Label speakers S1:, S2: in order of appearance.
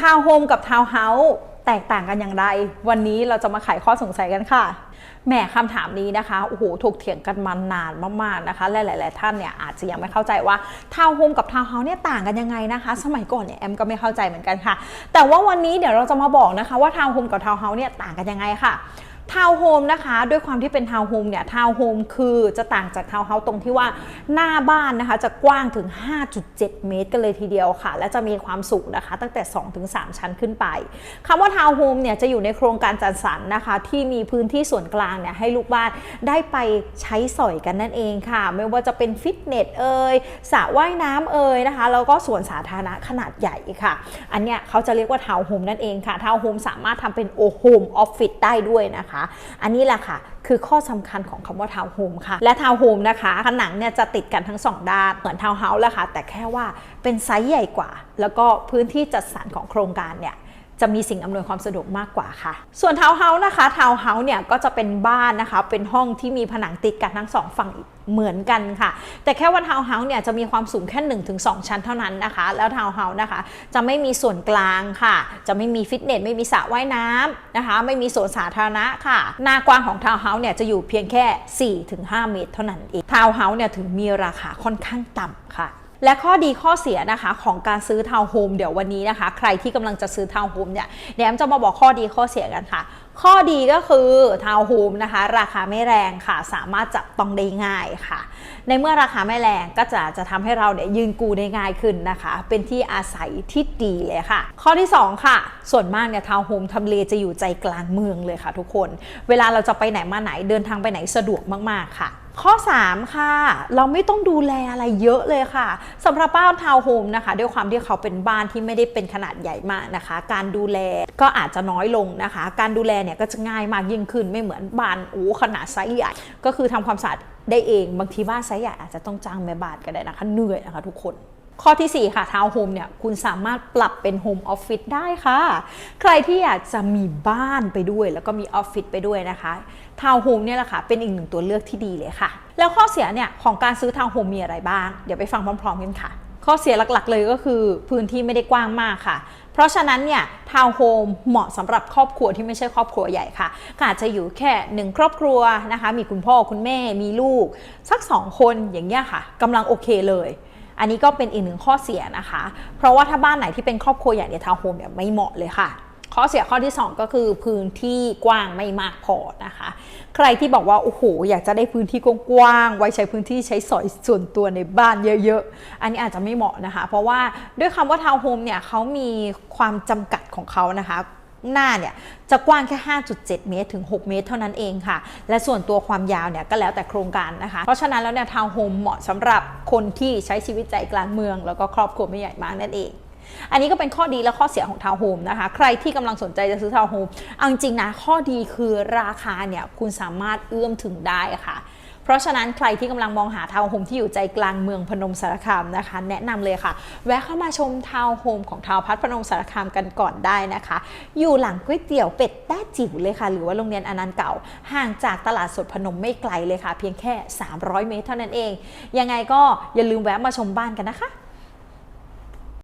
S1: ทาวน์โฮมกับทาวน์เฮาส์แตกต่างกันอย่างไร วันนี้เราจะมาไขข้อสงสัยกันค่ะแหมคำถามนี้นะคะโอ้โหถกเถียงกันมานานมากๆนะคะและหลาย ๆ ท่านเนี่ยอาจจะยังไม่เข้าใจว่าทาวน์โฮมกับทาวน์เฮาส์เนี่ยต่างกันยังไงนะคะ สมัยก่อนเนี่ยแอมก็ไม่เข้าใจเหมือนกันค่ะ แต่ว่าวันนี้เดี๋ยวเราจะมาบอกนะคะว่าทาวน์โฮมกับทาวน์เฮาส์เนี่ยต่างกันยังไงค่ะ ทาวน์โฮมนะคะ ด้วยความที่เป็นทาวน์โฮมเนี่ยทาวน์โฮมคือจะต่างจากทาวน์เฮาส์ตรงที่ว่าหน้าบ้านนะคะ จะกว้างถึง 5.7 เมตรกันเลยทีเดียวค่ะ และจะมีความสูงนะคะ ตั้งแต่ 2-3 ชั้นขึ้นไปคำว่าทาวน์โฮมเนี่ยจะอยู่ในโครงการจัดสรรนะคะ ที่มีพื้นที่ส่วนกลางเนี่ยให้ลูกบ้านได้ไปใช้สอยกันนั่นเองค่ะ ไม่ว่าจะเป็นฟิตเนสเอ่ยสระว่ายน้ำเอ่ยนะคะแล้วก็สวนสาธารณะขนาดใหญ่ค่ะ อันเนี้ยเขาจะเรียกว่าทาวน์โฮมนั่นเองค่ะทาวน์โฮมสามารถทำเป็นโอโฮมออฟฟิศได้ด้วยนะคะอันนี้แหละค่ะ คือข้อสำคัญของคำว่าทาวน์โฮมค่ะ และทาวน์โฮมนะคะผนังเนี่ยจะติดกันทั้งสองด้าน เหมือนทาวน์เฮาส์แหละค่ะ แต่แค่ว่าเป็นไซส์ใหญ่กว่า แล้วก็พื้นที่จัดสรรของโครงการเนี่ย จะมีสิ่งอำนวยความสะดวกมากกว่าค่ะ ส่วนทาวน์เฮาส์นะคะทาวน์เฮาส์เนี่ยก็จะเป็นบ้านนะคะเป็นห้องที่มีผนังติดกันทั้งสองฝั่งเหมือนกันค่ะ แต่แค่ว่าทาวน์เฮาส์เนี่ยจะมีความสูงแค่1-2 ชั้นเท่านั้นนะคะ แล้วทาวน์เฮาส์นะคะ จะไม่มีส่วนกลางค่ะ จะไม่มีฟิตเนสไม่มีสระว่ายน้ำนะคะ ไม่มีสวนสาธารณะค่ะ หน้ากว้างของทาวน์เฮาส์เนี่ยจะอยู่เพียงแค่ 4-5 เมตร เท่านั้นเองทาวน์เฮาส์เนี่ยถึงมีราคาค่อนข้างต่ำค่ะ และข้อดีข้อเสียนะคะของการซื้อทาวน์โฮมเดี๋ยววันนี้นะคะ ใครที่กำลังจะซื้อทาวน์โฮมเนี่ยเดี๋ยวแอมจะมาบอกข้อดีข้อเสียกันค่ะ ข้อดีก็คือทาวน์โฮมนะคะ ราคาไม่แรงค่ะ สามารถจับต้องได้ง่ายค่ะ ในเมื่อราคาไม่แรงก็จะจะทำให้เราเนี่ยยืนกูได้ง่ายขึ้นนะคะ เป็นที่อาศัยที่ดีเลยค่ะ ข้อที่ 2 ค่ะ ส่วนมากเนี่ยทาวน์โฮมทำเลจะอยู่ใจกลางเมืองเลยค่ะ ทุกคน เวลาเราจะไปไหนมาไหนเดินทางไปไหนสะดวกมากๆค่ะ ข้อ 3 ค่ะ เราไม่ต้องดูแลอะไรเยอะเลยค่ะสำหรับบ้านทาวน์โฮมนะคะ ด้วยความที่เขาเป็นบ้านที่ไม่ได้เป็นขนาดใหญ่มากนะคะ การดูแลก็อาจจะน้อยลงนะคะ การดูแลเนี่ยก็จะง่ายมากยิ่งขึ้นไม่เหมือนบ้านโอ้ขนาดไซส์ใหญ่ก็คือทำความสะอาดได้เองบางทีบ้านไซส์ใหญ่อาจจะต้องจ้างแม่บ้านก็ได้นะคะเหนื่อยนะคะทุกคน ข้อทีสี่ 4 ค่ะทาวน์โฮมเนี่ยคุณสามารถปรับเป็นโฮมออฟฟิศได้ค่ะ ใครที่อยากจะมีบ้านไปด้วย แล้วก็มีออฟฟิศไปด้วยนะคะทาวน์โฮมเนี่ยแหละค่ะเป็นอีกหนึ่งตัวเลือกที่ดีเลยค่ะ แล้วข้อเสียเนี่ยของการซื้อทาวน์โฮมมีอะไรบ้าง เดี๋ยวไปฟังพร้อมๆกันค่ะ ข้อเสียหลักๆ เลยก็คือพื้นที่ไม่ได้กว้างมากค่ะเพราะฉะนั้นเนี่ยทาวน์โฮมเหมาะสำหรับครอบครัวที่ไม่ใช่ครอบครัวใหญ่ค่ะก็อาจจะอยู่แค่หนึ่งครอบครัวนะคะ มีคุณพ่อคุณแม่มีลูก สักสองคนอย่างเงี้ยค่ะกำลังโอเคเลย อันนี้ก็เป็นอีกหนึ่งข้อเสียนะคะ เพราะว่าถ้าบ้านไหนที่เป็นครอบครัวใหญ่เนี่ยทาวน์โฮมเนี่ยไม่เหมาะเลยค่ะ ข้อเสียข้อที่ 2 ก็คือพื้นที่กว้างไม่มากพอนะคะ ใครที่บอกว่าโอ้โหอยากจะได้พื้นที่กว้างๆไว้ใช้พื้นที่ใช้สอยส่วนตัวในบ้านเยอะๆ อันนี้อาจจะไม่เหมาะนะคะ เพราะว่าด้วยคำว่าทาวน์โฮมเนี่ยเขามีความจำกัดของเขานะคะ หน้าเนี่ยจะกว้างแค่ 5.7 เมตรถึง 6 เมตรเท่านั้นเองค่ะ และส่วนตัวความยาวเนี่ยก็แล้วแต่โครงการนะคะ เพราะฉะนั้นแล้วเนี่ยทาวน์โฮมเหมาะสำหรับคนที่ใช้ชีวิตใจกลางเมือง แล้วก็ครอบครัวไม่ใหญ่มากนั่นเอง อันนี้ก็เป็นข้อดีและข้อเสียของทาวน์โฮมนะคะ ใครที่กำลังสนใจจะซื้อทาวน์โฮมเอาจริงนะข้อดีคือราคาเนี่ยคุณสามารถเอื้อมถึงได้ค่ะ ราะฉะนั้นใครที่กำลังมองหาทาวน์โฮมที่อยู่ใจกลางเมืองพนมสารคามนะคะ แนะนำเลยค่ะ แวะเข้ามาชมทาวน์โฮมของทาวพัฒน์พนมสารคามกันก่อนได้นะคะ อยู่หลังก๋วยเตี๋ยวเป็ดแต้จิ๋วเลยค่ะ หรือว่าโรงเรียนอนันต์เก่า ห่างจากตลาดสดพนมไม่ไกลเลยค่ะ เพียงแค่ 300 เมตรเท่านั้นเอง ยังไงก็อย่าลืมแวะมาชมบ้านกันนะคะ